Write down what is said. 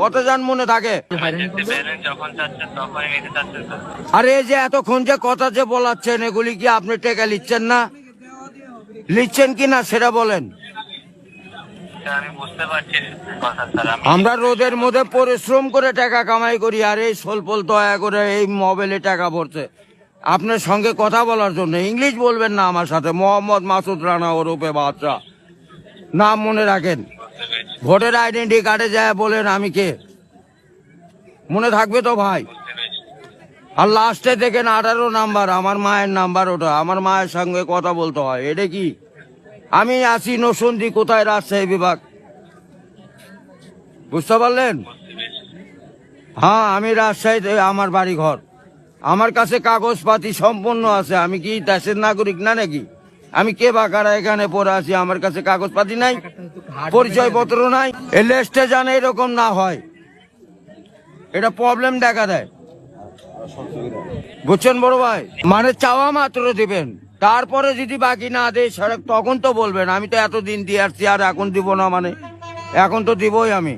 কত যান মনে থাকে? আরে যে এতক্ষণ যে কথা যে বলাচ্ছেন, এগুলি কি আপনি টেকা লিচ্ছেন না? লিখছেন কি না সেটা বলেন। আমরা রোদের মধ্যে পরিশ্রম করে টাকা কামাই করি, আর এই সোলপোল দয়া করে এই মোবাইলে টাকা ভরছে। আপনার সঙ্গে কথা বলার জন্য ইংলিশ বলবেন না আমার সাথে, মোহাম্মদ মাসুদ রানা ওরূপে বাচ্চা নাম মনে রাখেন। ভোটার আইডেন্টি কার্ডে যায় বলেন আমি কে? মনে থাকবে তো ভাই। আর লাস্টে দেখেন আঠারো নাম্বার, আমার মায়ের নাম্বার ওটা, আমার মায়ের সঙ্গে কথা বলতে হয়, এটা কি? আমি আছি নসন্দি কোথায় রাজশাহী বিভাগ? বুঝতে পারলেন? হ্যাঁ আমি রাজশাহীতে, আমার বাড়ি ঘর আমার কাছে কাগজপাতি সম্পন্ন আছে, আমি কি দেশের নাগরিক না নাকি? আমি কে বা কারা এখানে পড়ে আছি? আমার কাছে কাগজপাতি নাই পরিচয় পত্র নাই এই লেস্টে জানে এরকম না হয়। এটা প্রবলেম দেখা দেয়। বুঝছেন বড় ভাই? মানে চাওয়া মাত্র দিবেন। তারপরে যদি বাকি না দেয় সেটা তখন তো বলবেন, আমি তো এতদিন দিয়ে আসছি, আর এখন দিব না মানে। এখন তো দিবই আমি।